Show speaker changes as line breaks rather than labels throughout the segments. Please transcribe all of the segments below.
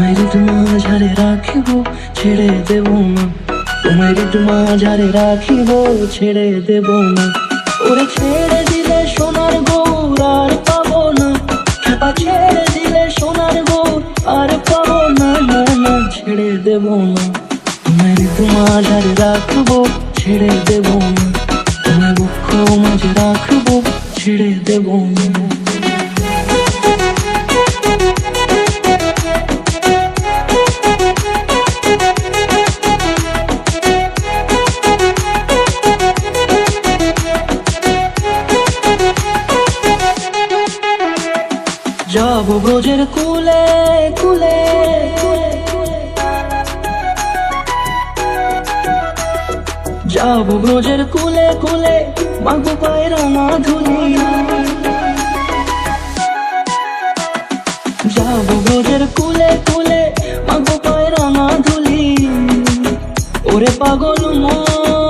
তোমায় ঋতুমা ঝাড়ে রাখিব ছেড়ে দেব না তোমায় ঋতুমা ঝাড়ে রাখিব ছেড়ে দেব না ওরে ছেড়ে দিলে সোনার গৌর আর পাবো না ছেড়ে দিলে সোনার গৌর আর পাবো না না না ছেড়ে দেব না তোমায় ঋতুমা ঝাড়ে রাখব ছেড়ে দেব না তোমায় বক্ষ মাঝে রাখব ছেড়ে দেব না যাব ব্রজের কুলে কুলে। যাব ব্রজের কুলে কুলে, মাগো পায়রা না ধুলি যাব ব্রজের কুলে কুলে, মাগো পায়রা না ধুলি ওরে পাগল মন।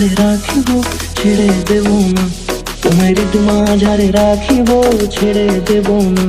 ঝাড়ে রাখিব ছেড়ে দেব না। তোমার তোমার
ঝাড়ে রাখিব ছেড়ে দেব না।